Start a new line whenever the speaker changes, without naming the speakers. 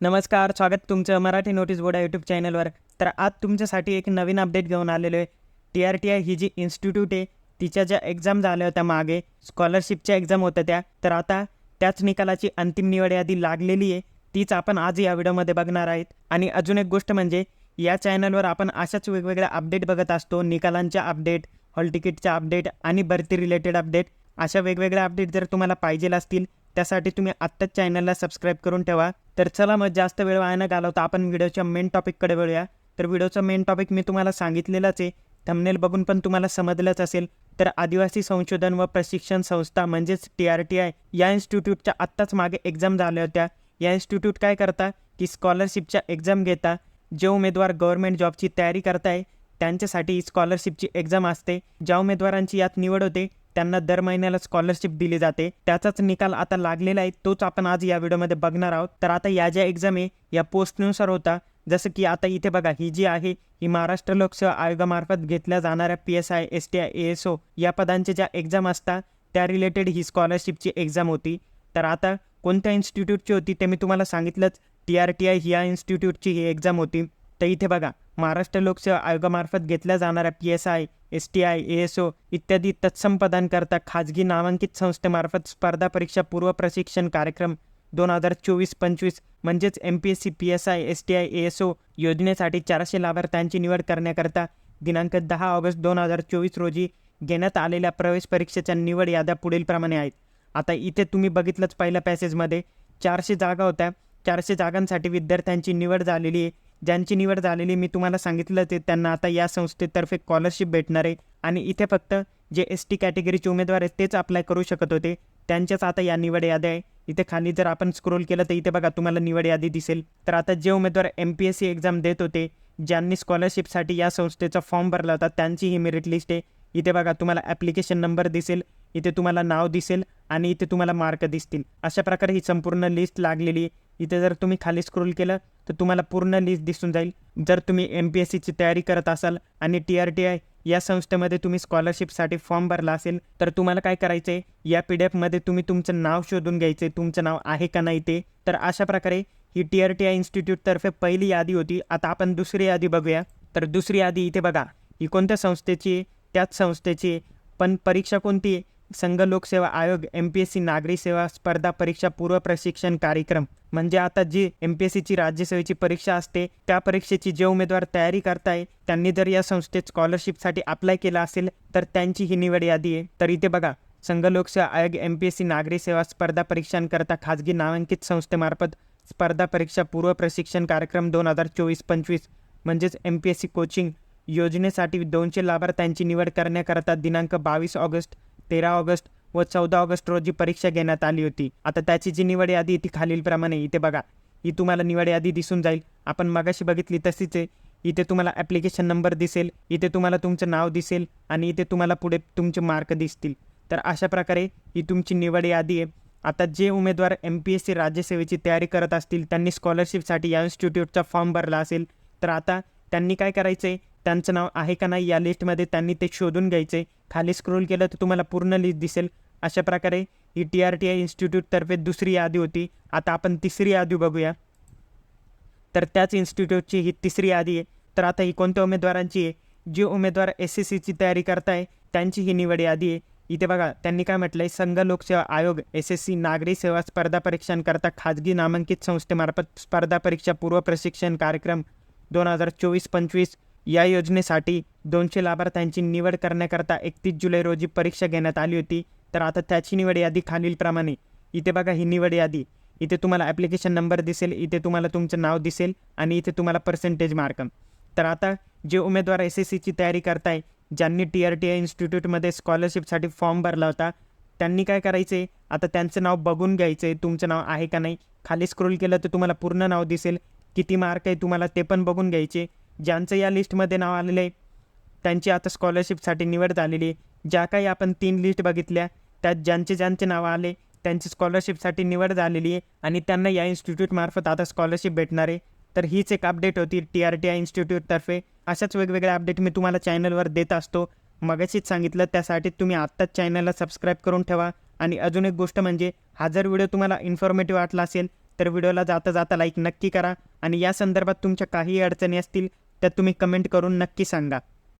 नमस्कार स्वागत तुमचं मराठी नोटीस बोर्ड यूट्यूब चॅनलवर. तर आज तुमच्यासाठी एक नवीन अपडेट घेऊन आलेलो आहे. टी आर टी आय ही जी इन्स्टिट्यूट आहे तिच्या ज्या एक्झाम झाल्या होत्या मागे स्कॉलरशिपच्या एक्झाम होत्या त्या तर आता त्याच निकालाची अंतिम निवड यादी लागलेली आहे. तीच आपण आज या व्हिडिओमध्ये बघणार आहेत. आणि अजून एक गोष्ट म्हणजे या चॅनलवर आपण अशाच वेगवेगळ्या अपडेट बघत असतो निकालांच्या अपडेट हॉल तिकीटच्या अपडेट आणि भरती रिलेटेड अपडेट. अशा वेगवेगळ्या अपडेट जर तुम्हाला पाहिजे असतील त्यासाठी तुम्ही आत्ताच चॅनलला सबस्क्राईब करून ठेवा. तर चला मग जास्त वेळ वाया न घालवता आपण व्हिडिओच्या मेन टॉपिककडे वळूया. तर व्हिडिओचा मेन टॉपिक मी तुम्हाला सांगितलेलंच आहे. थंबनेल बघून पण तुम्हाला समजलंच असेल. तर आदिवासी संशोधन व प्रशिक्षण संस्था म्हणजेच टी आर टी आय या इन्स्टिट्यूटच्या आत्ताच मागे एक्झाम झाल्या होत्या. या इन्स्टिट्यूट काय करता? की स्कॉलरशिपच्या एक्झाम घेता. जे उमेदवार गव्हर्नमेंट जॉबची तयारी करताय त्यांच्यासाठी स्कॉलरशिपची एक्झाम असते. ज्या उमेदवारांची यात निवड होते त्यांना दर महिन्याला स्कॉलरशिप दिली जाते. त्याचाच निकाल आता लागलेला आहे तोच आपण आज या व्हिडिओमध्ये बघणार आहोत. तर आता या ज्या एक्झाम आहे या पोस्टनुसार होता. जसं की आता इथे बघा ही जी आहे ही महाराष्ट्र लोकसेवा आयोगामार्फत घेतल्या जाणाऱ्या P S I S T I A S O या पदांच्या ज्या एक्झाम असतात त्या रिलेटेड ही स्कॉलरशिपची एक्झाम होती. तर आता कोणत्या इन्स्टिट्यूटची होती ते मी तुम्हाला सांगितलंच. टी आर टी आय या इन्स्टिट्यूटची ही एक्झाम होती. तर इथे बघा महाराष्ट्र लोकसेवा आयोगामार्फत घेतल्या जाणाऱ्या P S I S T I A S O इत्यादी तत्सम पदांकरता खाजगी नामांकित संस्थेमार्फत स्पर्धा परीक्षा पूर्व प्रशिक्षण कार्यक्रम दोन हजार चोवीस पंचवीस म्हणजेच M P S C P S I S T I A S O योजनेसाठी चारशे लाभार्थ्यांची निवड करण्याकरता दिनांक दहा ऑगस्ट दोन हजार चोवीस रोजी घेण्यात आलेल्या प्रवेश परीक्षेच्या निवड याद्या पुढीलप्रमाणे आहेत. आता इथे तुम्ही बघितलंच पहिल्या पॅसेजमध्ये चारशे जागा होत्या. चारशे जागांसाठी विद्यार्थ्यांची निवड झालेली आहे. ज्यांची निवड झालेली मी तुम्हाला सांगितलं ते त्यांना आता या संस्थेतर्फे स्कॉलरशिप भेटणार आहे. आणि इथे फक्त जे एस टी कॅटेगरीचे उमेदवार आहेत तेच अप्लाय करू शकत होते. त्यांच्याच आता या निवड याद्या आहे. इथे खाली जर आपण स्क्रोल केलं तर इथे बघा तुम्हाला निवड यादी दिसेल. तर आता जे उमेदवार M P S C exam देत होते ज्यांनी स्कॉलरशिपसाठी या संस्थेचा फॉर्म भरला होता त्यांची ही मेरिट लिस्ट आहे. इथे बघा तुम्हाला ॲप्लिकेशन नंबर दिसेल. इथे तुम्हाला नाव दिसेल आणि इथे तुम्हाला मार्क दिसतील. अशा प्रकारे ही संपूर्ण लिस्ट लागलेली आहे. इथे जर तुम्ही खाली स्क्रोल केलं तर तुम्हाला पूर्ण लिस्ट दिसून जाईल. जर तुम्ही एम पी एस सीची तयारी करत असाल आणि टी आर टी आय या संस्थेमध्ये तुम्ही स्कॉलरशिपसाठी फॉर्म भरला असेल तर तुम्हाला काय करायचं आहे या पी डी एफमध्ये तुम्ही तुमचं नाव शोधून घ्यायचे तुमचं नाव आहे का नाही ते. तर अशा प्रकारे ही टी आर टी आय इन्स्टिट्यूटतर्फे पहिली यादी होती. आता आपण दुसरी यादी बघूया. तर दुसरी यादी इथे बघा. ही कोणत्या संस्थेची आहे? त्याच संस्थेची आहे. पण परीक्षा कोणती आहे? संघ लोकसेवा आयोग एम पी एस सी नागरी सेवा स्पर्धा परीक्षा पूर्व प्रशिक्षण कार्यक्रम. म्हणजे आता जी एम पी एस सीची राज्यसेवेची परीक्षा असते त्या परीक्षेची जे उमेदवार तयारी करताय त्यांनी जर या संस्थेत स्कॉलरशिपसाठी अप्लाय केला असेल तर त्यांची ही निवड यादी आहे. तर इथे बघा संघ लोकसेवा आयोग एम पी एस सी नागरी सेवा स्पर्धा परीक्षांकरता खाजगी नामांकित संस्थेमार्फत स्पर्धा परीक्षा पूर्व प्रशिक्षण कार्यक्रम दोन हजार चोवीस पंचवीस म्हणजेच M P S C coaching योजनेसाठी दोनशे लाभार्थ्यांची निवड करण्याकरता दिनांक बावीस ऑगस्ट तेरा ऑगस्ट व चौदा ऑगस्ट रोजी परीक्षा घेण्यात आली होती. आता त्याची जी निवड यादी ती खालीलप्रमाणे इथे बघा. ही तुम्हाला निवड यादी दिसून जाईल. आपण मगाशी बघितली तशीच आहे. इथे तुम्हाला ॲप्लिकेशन नंबर दिसेल. इथे तुम्हाला तुमचं नाव दिसेल आणि इथे तुम्हाला पुढे तुमचे मार्क दिसतील. तर अशा प्रकारे ही तुमची निवड यादी आहे. आता जे उमेदवार एम पी एस सी राज्यसेवेची तयारी करत असतील त्यांनी स्कॉलरशिपसाठी या इन्स्टिट्यूटचा फॉर्म भरला असेल. तर आता त्यांनी काय करायचं आहे त्यांचं नाव आहे का नाही या लिस्टमध्ये त्यांनी ते शोधून घ्यायचे. खाली स्क्रोल केलं तर तुम्हाला पूर्ण लिस्ट दिसेल. अशा प्रकारे ही टी आर टी आय इन्स्टिट्यूटतर्फे दुसरी यादी होती. आता आपण तिसरी यादी बघूया. तर त्याच इन्स्टिट्यूटची ही तिसरी यादी आहे. तर आता ही कोणत्या उमेदवारांची आहे? जे उमेदवार एस एस सीची तयारी करताय त्यांची ही निवड यादी आहे. इथे बघा त्यांनी काय म्हटलं आहे संघ लोकसेवा आयोग एस एस सी नागरी सेवा स्पर्धा परीक्षांकरता खाजगी नामांकित संस्थेमार्फत स्पर्धा परीक्षा पूर्व प्रशिक्षण कार्यक्रम दोन हजार चोवीस पंचवीस या योजनेसाठी दोनशे लाभार्थ्यांची निवड करण्याकरता एकतीस जुलै रोजी परीक्षा घेण्यात आली होती. तर आता त्याची निवड यादी खालीलप्रमाणे. इथे बघा ही निवड यादी. इथे तुम्हाला ॲप्लिकेशन नंबर दिसेल इथे तुम्हाला तुमचं नाव दिसेल आणि इथे तुम्हाला पर्सेंटेज मार्क तर आता जे उमेदवार एस एस सीची तयारी करताय ज्यांनी टी आर टी आय इन्स्टिट्यूटमध्ये स्कॉलरशिपसाठी फॉर्म भरला होता त्यांनी काय करायचे? आता त्यांचं नाव बघून घ्यायचं आहे तुमचं नाव आहे का नाही? खाली स्क्रोल केलं तर तुम्हाला पूर्ण नाव दिसेल. किती मार्क आहे तुम्हाला ते पण बघून घ्यायचे. ज्यांचं या लिस्टमध्ये नाव आलेलं आहे त्यांची आता स्कॉलरशिपसाठी निवड झालेली आहे. ज्या काही आपण तीन लिस्ट बघितल्या त्यात ज्यांचे ज्यांचे नावं आले त्यांची स्कॉलरशिपसाठी निवड झालेली आहे आणि त्यांना या इन्स्टिट्यूटमार्फत आता स्कॉलरशिप भेटणार आहे. तर हीच एक अपडेट होती टी आर टी आय इन्स्टिट्यूटतर्फे अशाच वेगवेगळ्या अपडेट मी तुम्हाला चॅनलवर देत असतो. मगाशीच सांगितलं त्यासाठी तुम्ही आत्ताच चॅनलला सबस्क्राईब करून ठेवा. आणि अजून एक गोष्ट म्हणजे हा जर व्हिडिओ तुम्हाला इन्फॉर्मेटिव्ह वाटला असेल तर व्हिडिओला जाता जाता लाईक नक्की करा. आणि या संदर्भात तुमच्या काही अडचणी असतील त्यात तुम्ही कमेंट करून नक्की सांगा.